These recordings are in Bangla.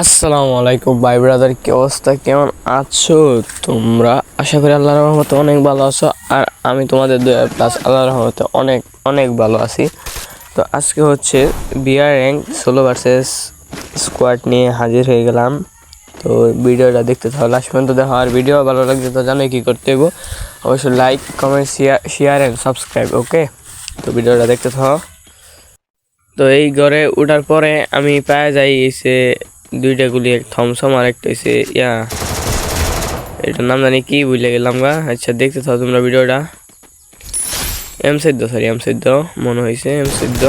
আসসালামু আলাইকুম ভাই ব্রাদার, কি অবস্থা? কেমন আছো তোমরা? আশা করি আল্লাহর রহমতে অনেক ভালো আছো, আর আমি তোমাদের প্লাস আল্লাহর রহমতে অনেক অনেক ভালো আছি। তো আজকে হচ্ছে বিয়ার র্যাঙ্ক ষোলো ভার্সেস স্কোয়াড নিয়ে হাজির হয়ে গেলাম। তো ভিডিওটা দেখতে থাকো, লাস্ট পর্যন্ত দেখো, আর ভিডিও ভালো লাগছে তো জানোই কী করতে হবে অবশ্যই like comment share share and subscribe okay তো ভিডিওটা দেখতে থাকো। তো এই ঘরে ওঠার পরে আমি পায়ে যাই এসে দুইটা গুলি, এক থমসম আর একটা হয়েছে ইয়া। এটার নাম জানি কি বুঝলে গেলাম গা। আচ্ছা দেখতে থাকো তোমরা ভিডিওটা। এম সিদ্ধ সরি এম সিদ্ধ মনে হয়েছে এম সিদ্ধ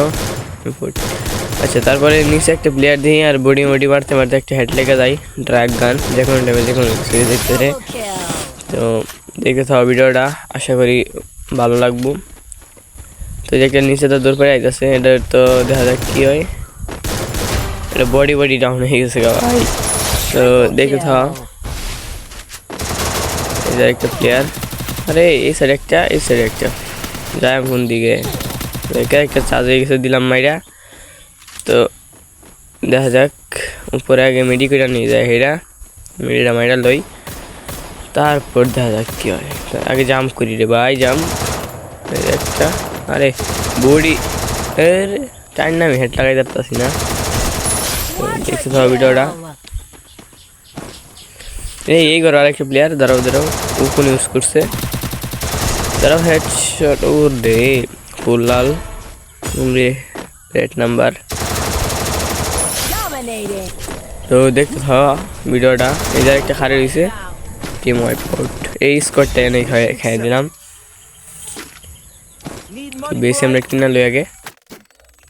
আচ্ছা তারপরে নিচে একটা প্লেয়ার দিই আর বডি মডি মারতে মারতে একটা হেড লেগে যায় ড্রাগ গান যে কোনো টাইমে যে কোনো দেখতে রে। তো, দেখতে থাকো ভিডিওটা, আশা করি ভালো লাগবো। তো যে একটা নিচে তো দূর পরে আইতেছে এটা তো দেখা যাক কী হয়। এটা বডি বডি ডাউন হয়ে গেছে ভাই তো দেখে এই যে একটা প্লেয়ার আরে, এই সাইড একটা, এই সাইড একটা। যাই কোন দিকে? একে একটা চার্জ হয়ে গেছে দিলাম মাইরা। তো দেখা যাক, উপরে আগে মেডি করে নিয়ে যায় হেরা মেডিটা মাইরা লই। তারপর দেখা যাক কি হয়। আগে জাম্প করি রে ভাই জাম্প একটা। আরে বডি এর, টাইম না আমি হেড লাগাই যাচ্ছি না। দেখতে থাকো ভিডিওটা? এই এই ঘর আরেকটা প্লেয়ার দাঁড়াও দাঁড়াও, ও কোন ইউজ করছে। দাঁড়াও হেডশট ও রে ফুল লাল রেড নাম্বার তো দেখতে থাকো ভিডিওটা, এই যে একটা খারে রয়েছে টিম ওয়াইপ আউট এই স্কোরটা এনে খাই দিলাম। বেশি আমরা কিনা লই আগে।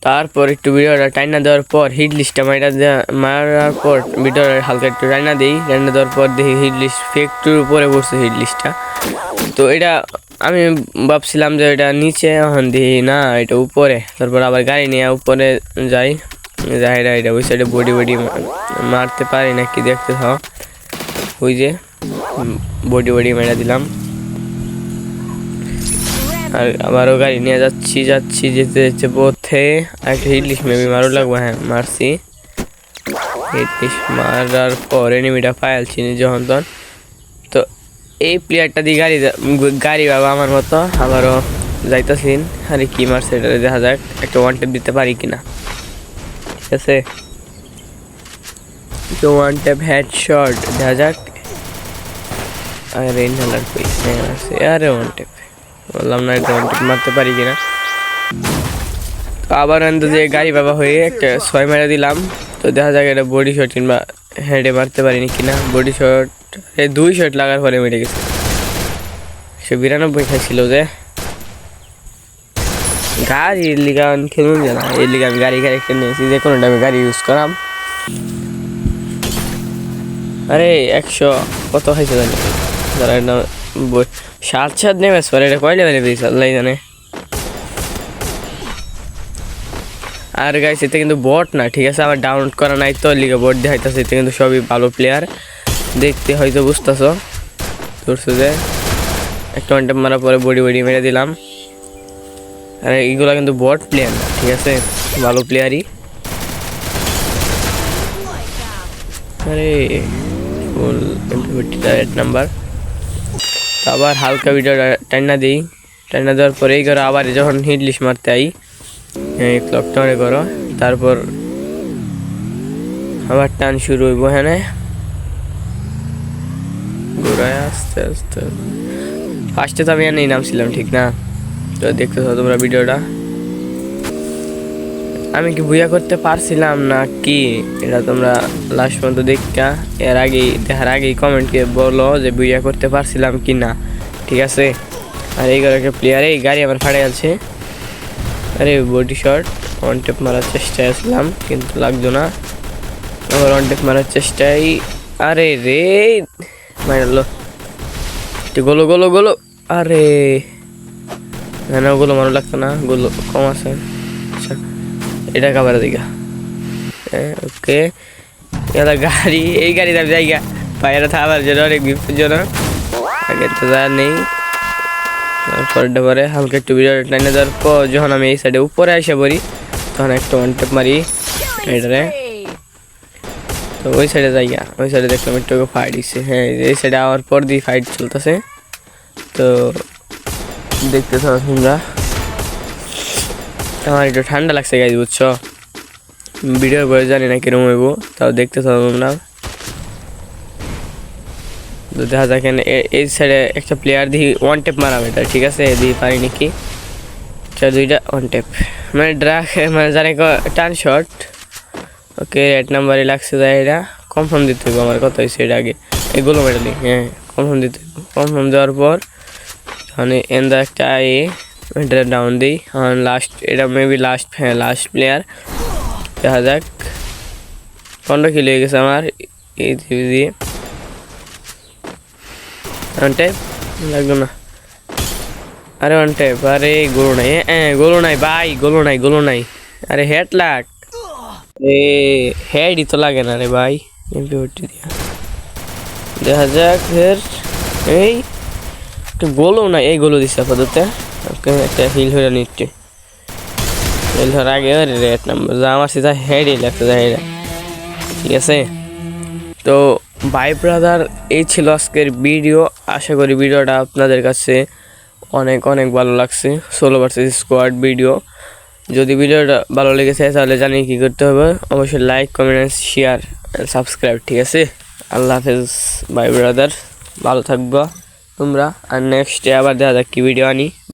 তারপর একটু ভিডিওটা টাইনা দেওয়ার পর হিট লিস্টটা দেয়া- মারার পর ভিডিওটা হালকা একটু টাইনা দিই, টাইনা দেওয়ার পর দেখি হিট লিস্ট ফেকটুর উপরে বসছে হিট লিস্টটা তো এটা আমি ভাবছিলাম যে এটা নিচে, এখন দিই না, এটা উপরে। তারপর আবার গাড়ি নিয়ে উপরে যাই যাই এটা এটা ওই সাইডে বডি বডি মারতে পারি না কি দেখতে থাও। ওই যে বডি বডি মেরা দিলাম। আর আবারও গাড়ি নিয়ে যাচ্ছি যাচ্ছি, যেতে যেতে পথে। একটা ইলিশ মেবি মারও লাগবে হ্যাঁ মারছি। হিটলিশ মারার পর এনিমিটা পায়ালছি যখন তখন তো এই প্লেয়ারটা দিয়ে গাড়ি গাড়ি বাবা আমার মতো আবারও যাইতেছিন। আরে কি মারছে এটা দেখা যাক, একটা ওয়ান টেপ দিতে পারি কিনা। ঠিক আছে? ওয়ান টেপ হেড শট দেখা যাক। আরে ইনহেলার আছে আরে ওয়ান টেপ বললাম না ওয়ান মারতে পারি কিনা। তো আবার অন্ত যে গাড়ি বাবা হয়ে একটা ছয় মেরে দিলাম। তো দেখা যাক এটা বডি শট কিংবা হেডে মারতে পারিনি কিনা। বডি শট দুই শট লাগার পরে মেরে গেছে। সে বিরানব্বই খাইছিল যে। গাড়ি আমি খেলুন জানা এই লিগা আমি গাড়ি গাড়ি কিনে নিয়েছি, যে কোনো টাইমে গাড়ি ইউজ করাম। আরে একশো কত খাইছে জানি। যারা সাত সাত নেমে পরে এটা কয় লেভেলে দিয়েছে? আল্লাহ জানে। আর গাইস এতে কিন্তু বট না, ঠিক আছে? আমার ডাউনলোড করা নাই তো লিগে বট দেখাইতেছে, এতে কিন্তু সবই ভালো প্লেয়ার দেখতে হয়তো বুঝতেছো। ধরছো যে, একটা ওয়ান টাইম মারার পরে বডি বডি মেরে দিলাম। আর এইগুলো কিন্তু বট প্লেয়ার না, ঠিক আছে? ভালো প্লেয়ারই আরে ফুল এমপিটা নাম্বার আবার হালকা ভিডিও টান্না দিই। টান্না দেওয়ার পরে এই করো আবার যখন হিট লিস্ট মারতে আই ক্লক ক্লকটা করো, তারপর আবার টান শুরু হইব হ্যাঁ ঘুরায় আস্তে আস্তে। ফার্স্টে তো আমি আর নেই, নামছিলাম, ঠিক না? তো দেখতে তোমরা ভিডিওটা আমি কি বুয়া করতে পারছিলাম না কি এটা তোমরা লাস্ট পর্যন্ত দেখা এর আগেই, দেখার আগেই কমেন্টকে বলো যে বুয়া করতে পারছিলাম কি না ঠিক আছে? আর এই একটা প্লেয়ার এই গাড়ি আমার ফাড়ে আছে। আরে বডি শট ওয়ান টেপ মারার চেষ্টায় আসলাম কিন্তু লাগতো না। আবার ওয়ান টেপ মারার চেষ্টায়, আরে রে! মারলো গোলো গোলো গোলো। আরে! না ওগুলো মারো লাগতো না, গোলো কম আছে। আচ্ছা। এটা কাবার দিকা ওকে এটা গাড়ি এই গাড়ি দাম জায়গা বাইরে থাকার জন্য অনেক বিপজ্জনক আগে তো যা নেই তারপরটা পরে হালকা একটু ভিডিও টাইনে দেওয়ার পর যখন আমি এই সাইডে উপরে এসে পড়ি তখন একটা ওয়ান টেপ মারি এটারে Spree. তো ওই সাইডে যাইয়া ওই সাইডে দেখলাম একটু ফাইট দিচ্ছে হ্যাঁ এই যে এই সাইডে আওয়ার পর দিয়ে ফাইট চলতেছে তো দেখতে থাকো তোমরা আমার একটু ঠান্ডা লাগছে গাইজ বুঝছ? ভিডিওর বয়স জানি না কিরম হইব, তাও দেখতে থাকো তোমরা। তো দেখা যাক এই সাইডে একটা প্লেয়ার দিয়ে ওয়ান টেপ মারাম এটা, ঠিক আছে? দিয়ে পারি নাকি? দুইটা ওয়ান টেপ মানে ড্রাগ মানে জানি টান শট ওকে এক নাম্বারে লাগছে যায় এটা। কনফার্ম দিতে হইব আমার কথা হয়েছে এটা আগে। এগুলো মেডালি হ্যাঁ কনফার্ম দিতে কনফার্ম দেওয়ার পর মানে এন্দা একটা এ এটা ডাউন দিই। লাস্ট এটা মেবি লাস্ট হ্যাঁ লাস্ট প্লেয়ার দেখা যাক। পনেরো কিলো হয়ে গেছে আমার। এই দিয়ে ওয়ান টাইপ লাগল না। আরে ওয়ান টাইপ আরে গোলো নাই হ্যাঁ গোলো নাই, ভাই গোলো নাই গোলো নাই। আরে হেড লাগ এ হেডই তো লাগে না রে ভাই। এমপি ফোরটি দিয়া। দেখা যাক ফের এই, একটু গোলও না এই গোলো দিচ্ছে আপাতত। ওকে একটা হিল হয়ে নিচ্ছে। হিল হওয়ার আগে রেড নাম্বার যা আমার সেটা হেডই লাগছে যা হেড ঠিক আছে? তো ভাই ব্রাদার এই ছিল আজকের ভিডিও আশা করি ভিডিওটা আপনাদের কাছে অনেক অনেক ভালো লাগছে। ষোলো ভার্সেস স্কোয়াড ভিডিও যদি ভিডিওটা ভালো লেগেছে, তাহলে জানি কি করতে হবে। অবশ্যই লাইক কমেন্ট শেয়ার সাবস্ক্রাইব ঠিক আছে? আল্লাহ হাফেজ, ভাই ব্রাদার ভালো থাকবা তোমরা। আর নেক্সটে আবার দেখা যাক কি ভিডিও আনি।